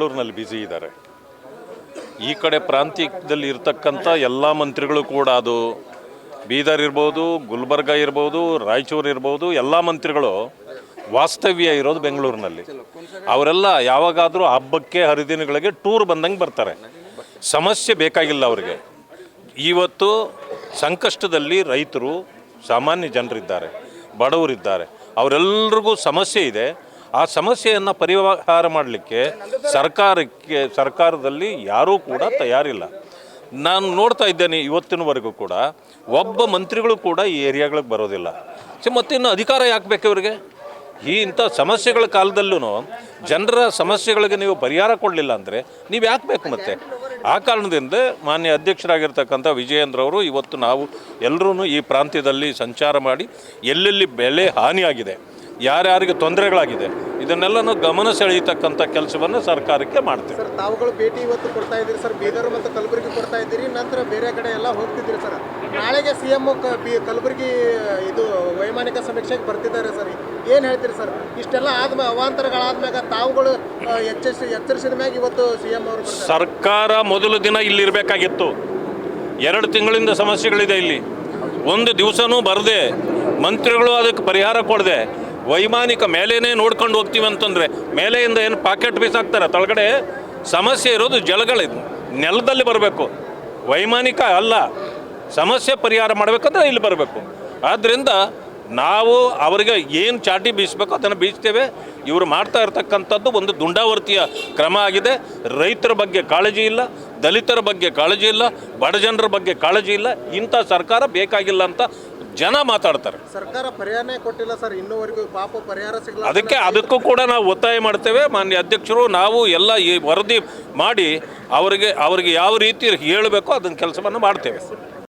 ಬೆಂಗಳೂರಿನಲ್ಲಿ ಬ್ಯುಸಿ ಇದ್ದಾರೆ. ಈ ಕಡೆ ಪ್ರಾಂತ್ಯದಲ್ಲಿ ಇರತಕ್ಕಂಥ ಎಲ್ಲ ಮಂತ್ರಿಗಳು ಕೂಡ ಅದು ಬೀದರ್ ಇರ್ಬೋದು, ಗುಲ್ಬರ್ಗ ಇರ್ಬೋದು, ರಾಯಚೂರು ಇರ್ಬೋದು, ಎಲ್ಲ ಮಂತ್ರಿಗಳು ವಾಸ್ತವ್ಯ ಇರೋದು ಬೆಂಗಳೂರಿನಲ್ಲಿ. ಅವರೆಲ್ಲ ಯಾವಾಗಾದರೂ ಹಬ್ಬಕ್ಕೆ, ಹರಿದಿನಗಳಿಗೆ ಟೂರ್ ಬಂದಂಗೆ ಬರ್ತಾರೆ. ಸಮಸ್ಯೆ ಬೇಕಾಗಿಲ್ಲ ಅವರಿಗೆ. ಇವತ್ತು ಸಂಕಷ್ಟದಲ್ಲಿ ರೈತರು, ಸಾಮಾನ್ಯ ಜನರಿದ್ದಾರೆ, ಬಡವರಿದ್ದಾರೆ. ಅವರೆಲ್ಲರಿಗೂ ಸಮಸ್ಯೆ ಇದೆ. ಆ ಸಮಸ್ಯೆಯನ್ನು ಪರಿಹಾರ ಮಾಡಲಿಕ್ಕೆ ಸರ್ಕಾರಕ್ಕೆ, ಸರ್ಕಾರದಲ್ಲಿ ಯಾರೂ ಕೂಡ ತಯಾರಿಲ್ಲ. ನಾನು ನೋಡ್ತಾ ಇದ್ದೇನೆ ಇವತ್ತಿನವರೆಗೂ ಕೂಡ, ಒಬ್ಬ ಮಂತ್ರಿಗಳು ಕೂಡ ಈ ಏರಿಯಾಗಳಿಗೆ ಬರೋದಿಲ್ಲ. ಸೊ ಮತ್ತಿನ್ನು ಅಧಿಕಾರ ಯಾಕೆ ಬೇಕು ಇವರಿಗೆ? ಈ ಇಂಥ ಸಮಸ್ಯೆಗಳ ಕಾಲದಲ್ಲೂ ಜನರ ಸಮಸ್ಯೆಗಳಿಗೆ ನೀವು ಪರಿಹಾರ ಕೊಡಲಿಲ್ಲ ಅಂದರೆ ನೀವು ಯಾಕೆ ಬೇಕು ಮತ್ತೆ? ಆ ಕಾರಣದಿಂದ ಮಾನ್ಯ ಅಧ್ಯಕ್ಷರಾಗಿರ್ತಕ್ಕಂಥ ವಿಜಯೇಂದ್ರವರು ಇವತ್ತು ನಾವು ಎಲ್ಲರೂ ಈ ಪ್ರಾಂತ್ಯದಲ್ಲಿ ಸಂಚಾರ ಮಾಡಿ, ಎಲ್ಲೆಲ್ಲಿ ಬೆಳೆ ಹಾನಿಯಾಗಿದೆ ಯಾರ್ಯಾರಿಗೆ ತೊಂದರೆಗಳಾಗಿದೆ ಇದನ್ನೆಲ್ಲನೂ ಗಮನ ಸೆಳೆಯತಕ್ಕಂಥ ಕೆಲಸವನ್ನು ಸರ್ಕಾರಕ್ಕೆ ಮಾಡ್ತೀವಿ. ಸರ್ ತಾವುಗಳು ಭೇಟಿ ಇವತ್ತು ಕೊಡ್ತಾ ಇದ್ದೀರಿ ಸರ್ ಬೀದರ್ ಮತ್ತು ಕಲಬುರಗಿ ಕೊಡ್ತಾ ಇದ್ದೀರಿ ನಂತರ ಬೇರೆ ಕಡೆ ಎಲ್ಲ ಹೋಗ್ತಿದ್ದೀರಿ ಸರ್. ನಾಳೆಗೆ ಸಿ ಎಂ ಕಲಬುರಗಿ ಇದು ವೈಮಾನಿಕ ಸಮೀಕ್ಷೆಗೆ ಬರ್ತಿದ್ದಾರೆ ಸರ್. ಏನು ಹೇಳ್ತೀರಿ ಸರ್? ಇಷ್ಟೆಲ್ಲ ಆದ್ಮೇಲೆ ಅವಾಂತರಗಳಾದ್ಮ್ಯಾಗ ತಾವುಗಳು ಎಚ್ಚರಿಸಿ ಎಚ್ಚರಿಸಿದ ಮ್ಯಾಗ ಇವತ್ತು ಸಿ ಎಂ ಅವರು ಸರ್ಕಾರ ಮೊದಲು ದಿನ ಇಲ್ಲಿರಬೇಕಾಗಿತ್ತು ಎರಡು ತಿಂಗಳಿಂದ ಸಮಸ್ಯೆಗಳಿದೆ ಇಲ್ಲಿ. ಒಂದು ದಿವಸನೂ ಬರದೆ ಮಂತ್ರಿಗಳು ಅದಕ್ಕೆ ಪರಿಹಾರ ಕೊಡದೆ ವೈಮಾನಿಕ ಮೇಲೇನೇ ನೋಡ್ಕೊಂಡು ಹೋಗ್ತೀವಿ ಅಂತಂದರೆ ಮೇಲೆಯಿಂದ ಏನು ಪಾಕೆಟ್ ಬೀಸಾಕ್ತಾರೆ, ತಳಗಡೆ ಸಮಸ್ಯೆ ಇರೋದು ಜಲಗಳಿದ್ ನೆಲದಲ್ಲಿ ಬರಬೇಕು. ವೈಮಾನಿಕ ಅಲ್ಲ, ಸಮಸ್ಯೆ ಪರಿಹಾರ ಮಾಡಬೇಕಂದ್ರೆ ಇಲ್ಲಿ ಬರಬೇಕು. ಆದ್ದರಿಂದ ನಾವು ಅವರಿಗೆ ಏನು ಚಾಟಿ ಬೀಸಬೇಕು ಅದನ್ನು ಬೀಸ್ತೇವೆ. ಇವರು ಮಾಡ್ತಾ ಇರ್ತಕ್ಕಂಥದ್ದು ಒಂದು ದುಂಡಾವರ್ತಿಯ ಕ್ರಮ ಆಗಿದೆ. ರೈತರ ಬಗ್ಗೆ ಕಾಳಜಿ ಇಲ್ಲ ದಲಿತರ ಬಗ್ಗೆ ಕಾಳಜಿ ಇಲ್ಲ ಬಡ ಜನರ ಬಗ್ಗೆ ಕಾಳಜಿ ಇಲ್ಲ ಇಂಥ ಸರ್ಕಾರ ಬೇಕಾಗಿಲ್ಲ ಅಂತ ಜನ ಮಾತಾಡ್ತಾರೆ. ಸರ್ಕಾರ ಪರಿಹಾರನೇ ಕೊಟ್ಟಿಲ್ಲ ಸರ್ ಇನ್ನೂವರೆಗೂ ಪಾಪ ಪರಿಹಾರ ಸಿಗಲ್ಲ ಅದಕ್ಕೆ ಅದಕ್ಕೂ ಕೂಡ ನಾವು ಒತ್ತಾಯ ಮಾಡ್ತೇವೆ. ಮಾನ್ಯ ಅಧ್ಯಕ್ಷರು ನಾವು ಎಲ್ಲ ಈ ವರದಿ ಮಾಡಿ ಅವರಿಗೆ ಅವರಿಗೆ ಯಾವ ರೀತಿ ಹೇಳಬೇಕೋ ಅದನ್ನ ಕೆಲಸವನ್ನು ಮಾಡ್ತೇವೆ.